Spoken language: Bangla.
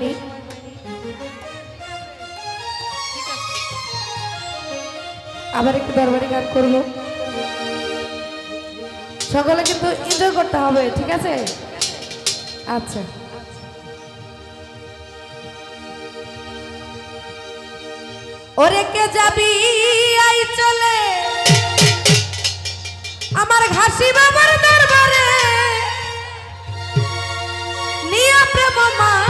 হয়নি আবার একটু দরবারি গান করব। সকলে কিন্তু এনজয় করতে হবে, ঠিক আছে? আচ্ছা। ওরে কে যাবি? আই চলে। আমার ঘাসি বাবার দরবারে। নিয়া প্রেম মা